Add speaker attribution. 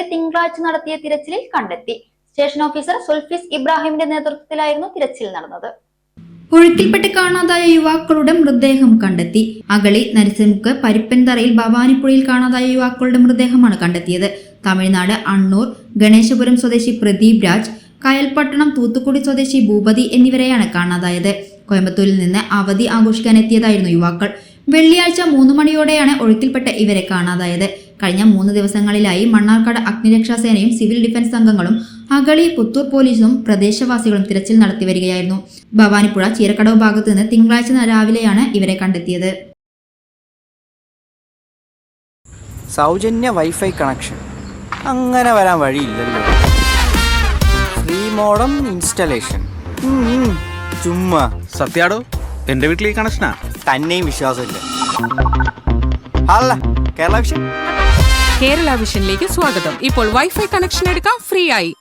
Speaker 1: ഇവരെ തിങ്കളാഴ്ച നടത്തിയ തിരച്ചിലിൽ കണ്ടെത്തി. സ്റ്റേഷൻ ഓഫീസർ സുൽഫീസ് ഇബ്രാഹിമിന്റെ നേതൃത്വത്തിലായിരുന്നു തിരച്ചിൽ നടന്നത്.
Speaker 2: ഒഴുക്കിൽപ്പെട്ട് കാണാതായ യുവാക്കളുടെ മൃതദേഹം കണ്ടെത്തി. അകളി നരസിമുക്ക് പരിപ്പൻതറയിൽ ഭവാനിപ്പുഴയിൽ കാണാതായ യുവാക്കളുടെ മൃതദേഹമാണ് കണ്ടെത്തിയത്. തമിഴ്നാട് അണ്ണൂർ ഗണേശപുരം സ്വദേശി പ്രദീപ് രാജ് കയൽപട്ടണം തൂത്തുക്കുടി സ്വദേശി ഭൂപതി എന്നിവരെയാണ് കാണാതായത്. കോയമ്പത്തൂരിൽ നിന്ന് അവധി ആഘോഷിക്കാൻ എത്തിയതായിരുന്നു യുവാക്കൾ. വെള്ളിയാഴ്ച മൂന്ന് മണിയോടെയാണ് ഒഴുക്കിൽപ്പെട്ട ഇവരെ കാണാതായത്. കഴിഞ്ഞ മൂന്ന് ദിവസങ്ങളിലായി മണ്ണാർക്കാട് അഗ്നിരക്ഷാസേനയും സിവിൽ ഡിഫൻസ് സംഘങ്ങളും അകളി പുത്തൂർ പോലീസും പ്രദേശവാസികളും തിരച്ചിൽ നടത്തി വരികയായിരുന്നു. ഭവാനിപ്പുഴ ചീരക്കടവ് ഭാഗത്ത് നിന്ന് തിങ്കളാഴ്ച രാവിലെയാണ് ഇവരെ കണ്ടെത്തിയത്.
Speaker 3: സൗജന്യ വൈഫൈ കണക്ഷൻ. അങ്ങനെ വരാൻ വഴിയില്ലല്ലോ. Free modem installation. ചുമ്മാ.
Speaker 4: സത്യാടോ എന്റെ വീട്ടിൽ ഈ കണക്ഷനാ?
Speaker 3: തന്നെയും വിശ്വാസമില്ല. കേരള വിഷൻ?
Speaker 5: കേരള വിഷനിലേക്ക് സ്വാഗതം. ഇപ്പോൾ വൈഫൈ കണക്ഷൻ എടുക്കാം ഫ്രീ ആയി.